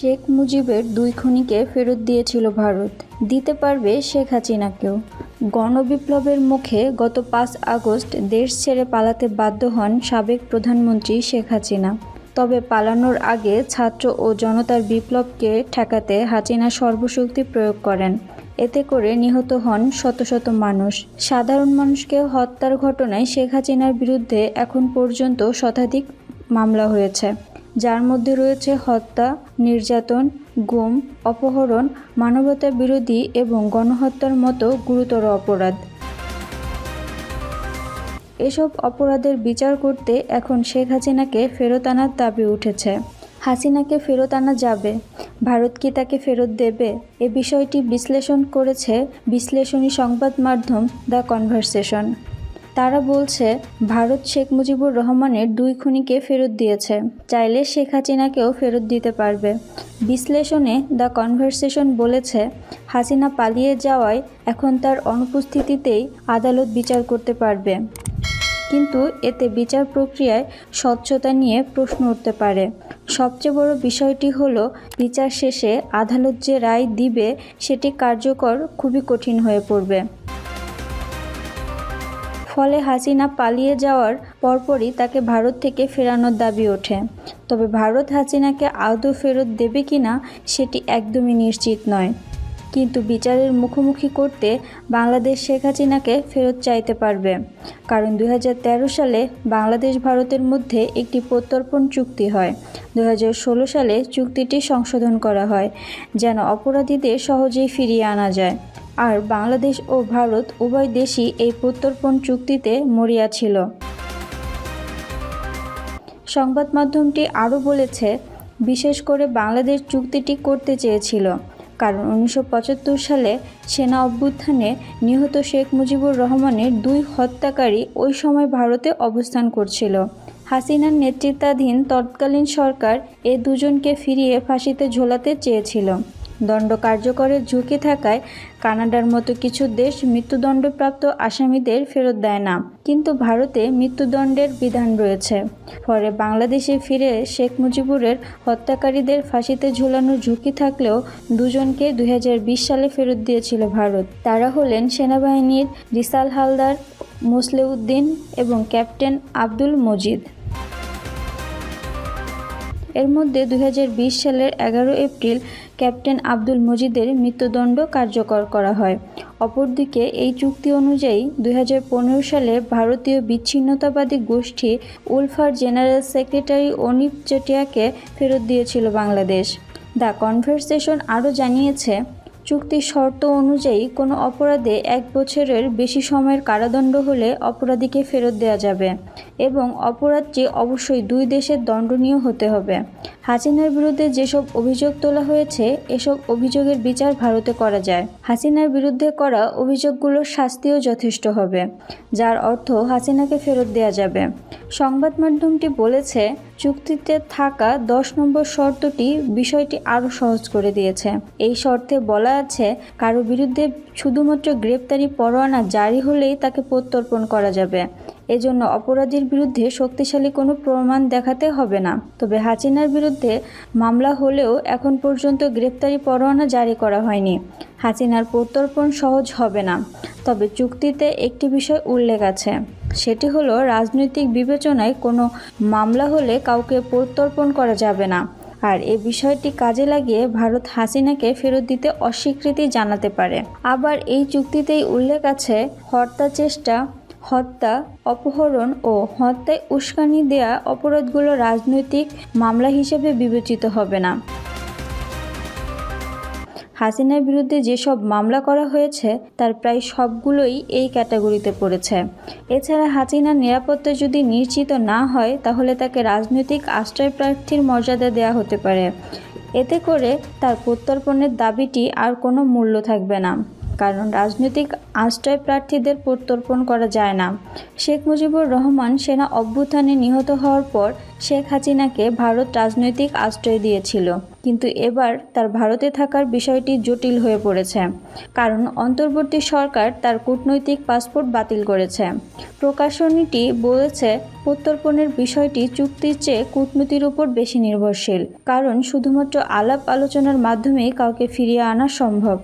শেখ মুজিবের দুই খুনিকে ফেরত দিয়েছিল ভারত। দিতে পারবে শেখ হাসিনাকেও। গণবিপ্লবের মুখে গত পাঁচ আগস্ট দেশ ছেড়ে পালাতে বাধ্য হন সাবেক প্রধানমন্ত্রী শেখ হাসিনা। তবে পালানোর আগে ছাত্র ও জনতার বিপ্লবকে ঠেকাতে হাসিনা সর্বশক্তি প্রয়োগ করেন। এতে করে নিহত হন শত শত মানুষ। সাধারণ মানুষকে হত্যার ঘটনায় শেখ হাসিনার বিরুদ্ধে এখন পর্যন্ত শতাধিক মামলা হয়েছে। যার মধ্যে রয়েছে হত্যা, নির্যাতন, গুম, অপহরণ, মানবতা বিরোধী এবং গণহত্যার মতো গুরুতর অপরাধ। এসব অপরাধের বিচার করতে এখন শেখ হাসিনাকে ফেরত আনার দাবি উঠেছে। হাসিনাকে ফেরত আনা যাবে? ভারত কি তাকে ফেরত দেবে? এ বিষয়টি বিশ্লেষণ করেছে বিশ্লেষণী সংবাদ মাধ্যম দ্য কনভারসেশন। তারা বলছে, ভারত শেখ মুজিবুর রহমানের দুই খুনিকে ফেরত দিয়েছে। চাইলে শেখ হাসিনাকেও ফেরত দিতে পারবে। বিশ্লেষণে দ্য কনভারসেশন বলেছে, হাসিনা পালিয়ে যাওয়ায় এখন তার অনুপস্থিতিতেই আদালত বিচার করতে পারবে। কিন্তু এতে বিচার প্রক্রিয়ায় স্বচ্ছতা নিয়ে প্রশ্ন উঠতে পারে। সবচেয়ে বড় বিষয়টি হলো, বিচার শেষে আদালত যে রায় দিবে, সেটি কার্যকর খুবই কঠিন হয়ে পড়বে। ফলে হাসিনা পালিয়ে যাওয়ার পরপরই তাকে ভারত থেকে ফেরানোর দাবি ওঠে। তবে ভারত হাসিনাকে আদৌ ফেরত দেবে কিনা সেটি একদমই নিশ্চিত নয়। কিন্তু বিচারের মুখোমুখি করতে বাংলাদেশ শেখ হাসিনাকে ফেরত চাইতে পারবে। কারণ দু হাজার তেরো সালে বাংলাদেশ ভারতের মধ্যে একটি প্রত্যর্পণ চুক্তি হয়। দু হাজার ষোলো সালে চুক্তিটি সংশোধন করা হয়, যেন অপরাধীদের সহজেই ফিরিয়ে আনা যায়। আর বাংলাদেশ ও ভারত উভয় দেশই এই প্রত্যর্পণ চুক্তিতে মরিয়া ছিল। সংবাদ মাধ্যমটি আরও বলেছে, বিশেষ করে বাংলাদেশ চুক্তিটি করতে চেয়েছিল, কারণ উনিশশো পঁচাত্তর সালে সেনা অভ্যুত্থানে নিহত শেখ মুজিবুর রহমানের দুই হত্যাকারী ওই সময় ভারতে অবস্থান করছিল। হাসিনার নেতৃত্বাধীন তৎকালীন সরকার এ দুজনকে ফিরিয়ে ফাঁসিতে ঝোলাতে চেয়েছিল। দণ্ড কার্যকরের ঝুঁকি থাকায় কানাডার মতো কিছু দেশ মৃত্যুদণ্ডপ্রাপ্ত আসামিদের ফেরত দেয় না। কিন্তু ভারতে মৃত্যুদণ্ডের বিধান রয়েছে। ফলে বাংলাদেশে ফিরে শেখ মুজিবুরের হত্যাকারীদের ফাঁসিতে ঝুলানোর ঝুঁকি থাকলেও দুজনকে দুই হাজার বিশ সালে ফেরত দিয়েছিল ভারত। তারা হলেন সেনাবাহিনীর রিসাল হালদার মুসলেউদ্দিন এবং ক্যাপ্টেন আব্দুল মজিদ। এর মধ্যে দু হাজার বিশ সালের এগারো এপ্রিল ক্যাপ্টেন আব্দুল মজিদের মৃত্যুদণ্ড কার্যকর করা হয়। অপরদিকে, এই চুক্তি অনুযায়ী দু হাজার পনেরো সালে ভারতীয় বিচ্ছিন্নতাবাদী গোষ্ঠী উলফার জেনারেল সেক্রেটারি অনিপ চেটিয়াকে ফেরত দিয়েছিল বাংলাদেশ। দ্য কনভারসেশন আরও জানিয়েছে, চুক্তির শর্ত অনুযায়ী কোনো অপরাধে এক বছরের বেশি সময়ের কারাদণ্ড হলে অপরাধীকে ফেরত দেওয়া যাবে। এবং অপরাধটি অবশ্যই দুই দেশের দণ্ডনীয় হতে হবে। হাসিনার বিরুদ্ধে যেসব অভিযোগ তোলা হয়েছে, এসব অভিযোগের বিচার ভারতে করা যায়। হাসিনার বিরুদ্ধে করা অভিযোগগুলোর শাস্তিও যথেষ্ট হবে, যার অর্থ হাসিনাকে ফেরত দেওয়া যাবে। সংবাদ মাধ্যমটি বলেছে, চুক্তিতে থাকা দশ নম্বর শর্তটি বিষয়টি আরও সহজ করে দিয়েছে। এই শর্তে বলা আছে, কারও বিরুদ্ধে শুধুমাত্র গ্রেপ্তারি পরোয়ানা জারি হলেই তাকে প্রত্যর্পণ করা যাবে। এজন্য অপরাধীর বিরুদ্ধে শক্তিশালী কোনো প্রমাণ দেখাতে হবে না। তবে হাসিনার বিরুদ্ধে মামলা হলেও এখন পর্যন্ত গ্রেপ্তারি পরোয়ানা জারি করা হয়নি। হাসিনার প্রত্যর্পণ সহজ হবে না। তবে চুক্তিতে একটি বিষয় উল্লেখ আছে। সেটি হলো, রাজনৈতিক বিবেচনায় কোনো মামলা হলে কাউকে প্রত্যর্পণ করা যাবে না। আর এ বিষয়টি কাজে লাগিয়ে ভারত হাসিনাকে ফেরত দিতে অস্বীকৃতি জানাতে পারে। আবার এই চুক্তিতেই উল্লেখ আছে হত্যা চেষ্টা হত্যা, অপহরণ ও হত্যায় উস্কানি দেয়া অপরাধগুলো রাজনৈতিক মামলা হিসেবে বিবেচিত হবে না। হাসিনার বিরুদ্ধে যেসব মামলা করা হয়েছে, তার প্রায় সবগুলোই এই ক্যাটাগরিতে পড়েছে। এছাড়া হাসিনার নিরাপত্তা যদি নিশ্চিত না হয়, তাহলে তাকে রাজনৈতিক আশ্রয় প্রার্থীর মর্যাদা দেওয়া হতে পারে। এতে করে তার প্রত্যর্পণের দাবিটি আর কোনো মূল্য থাকবে না। কারণ রাজনৈতিক আশ্রয় প্রার্থীদের প্রত্যর্পণ করা যায় না। শেখ মুজিবুর রহমান সেনা অভ্যুত্থানে নিহত হওয়ার পর শেখ হাসিনাকে ভারত রাজনৈতিক আশ্রয় দিয়েছিল। কিন্তু এবার তার ভারতে থাকার বিষয়টি জটিল হয়ে পড়েছে। কারণ অন্তর্বর্তী সরকার তার কূটনৈতিক পাসপোর্ট বাতিল করেছে। প্রকাশনীটি বলেছে, প্রত্যর্পণের বিষয়টি চুক্তির চেয়ে কূটনীতির উপর বেশি নির্ভরশীল। কারণ শুধুমাত্র আলাপ আলোচনার মাধ্যমেই কাউকে ফিরিয়ে আনা সম্ভব।